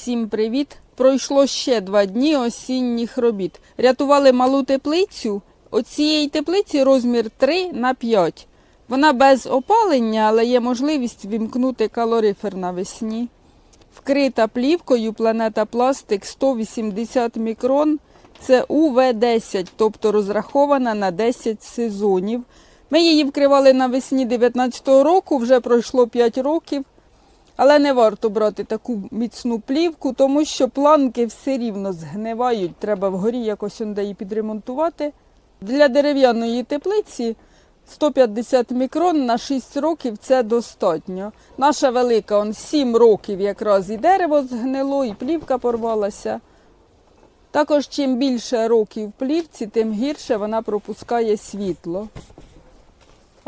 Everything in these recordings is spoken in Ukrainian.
Всім привіт! Пройшло ще два дні осінніх робіт. Рятували малу теплицю. Оцієї теплиці розмір 3 на 5. Вона без опалення, але є можливість вімкнути калорифер навесні. Вкрита плівкою планета пластик 180 мікрон. Це УВ-10, тобто розрахована на 10 сезонів. Ми її вкривали навесні 19-го року, вже пройшло 5 років. Але не варто брати таку міцну плівку, тому що планки все рівно згнивають. Треба вгорі якось онде її підремонтувати. Для дерев'яної теплиці 150 мікрон на 6 років це достатньо. Наша велика он 7 років якраз і дерево згнило, і плівка порвалася. Також чим більше років плівці, тим гірше вона пропускає світло.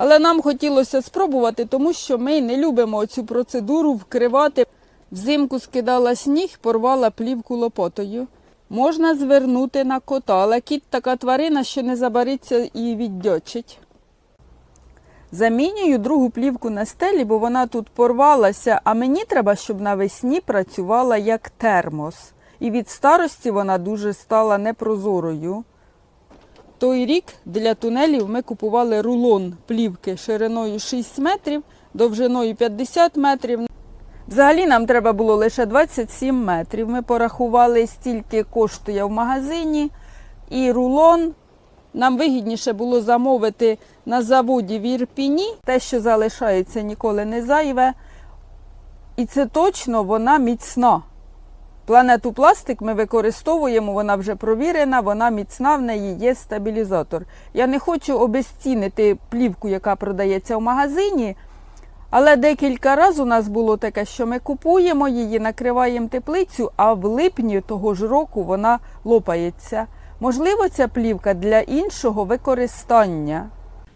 Але нам хотілося спробувати, тому що ми не любимо цю процедуру вкривати. Взимку скидала сніг, порвала плівку лопотою. Можна звернути на кота, але кіт така тварина, що не забариться і віддьочить. Замінюю другу плівку на стелі, бо вона тут порвалася, а мені треба, щоб навесні працювала як термос. І від старості вона дуже стала непрозорою. Той рік для тунелів ми купували рулон плівки шириною 6 метрів, довжиною 50 метрів. Взагалі нам треба було лише 27 метрів. Ми порахували, стільки коштує в магазині. І рулон нам вигідніше було замовити на заводі в Ірпіні. Те, що залишається, ніколи не зайве. І це точно вона міцна. Планету пластик ми використовуємо, вона вже провірена, вона міцна, в неї є стабілізатор. Я не хочу обезцінити плівку, яка продається в магазині, але декілька разів у нас було таке, що ми купуємо її, накриваємо теплицю, а в липні того ж року вона лопається. Можливо, ця плівка для іншого використання.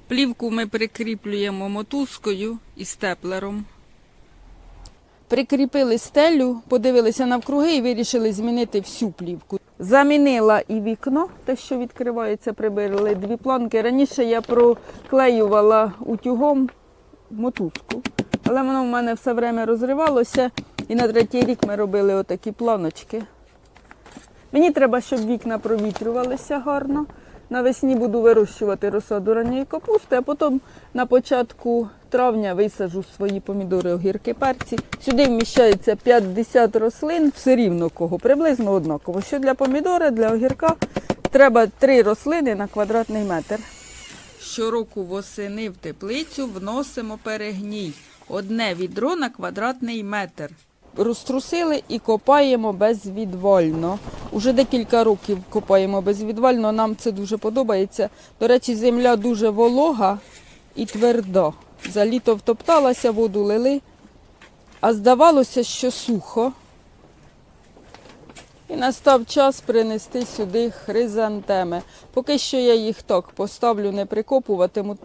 Плівку ми прикріплюємо мотузкою і степлером. Прикріпили стелю, подивилися навкруги і вирішили змінити всю плівку. Замінила і вікно, те, що відкривається, прибили дві планки. Раніше я проклеювала утюгом мотузку, але воно в мене все время розривалося. І на третій рік ми робили отакі планочки. Мені треба, щоб вікна провітрювалися гарно. Навесні буду вирощувати розсаду ранньої капусти, а потім на початку травня висаджу свої помідори, огірки, перці. Сюди вміщається 50 рослин, все рівно кого, приблизно однаково. Що для помідора, для огірка треба 3 рослини на квадратний метр. Щороку восени в теплицю вносимо перегній. Одне відро на квадратний метр. Розтрусили і копаємо безвідвально. Уже декілька років копаємо безвідвально, нам це дуже подобається. До речі, земля дуже волога і тверда. За літо втопталася, воду лили, а здавалося, що сухо. І настав час принести сюди хризантеми. Поки що я їх так поставлю, не прикопуватиму.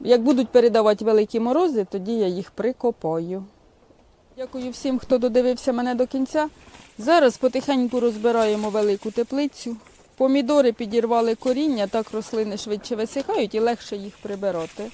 Як будуть передавати великі морози, тоді я їх прикопаю. Дякую всім, хто додивився мене до кінця. Зараз потихеньку розбираємо велику теплицю. Помідори підірвали коріння, так рослини швидше висихають і легше їх прибирати.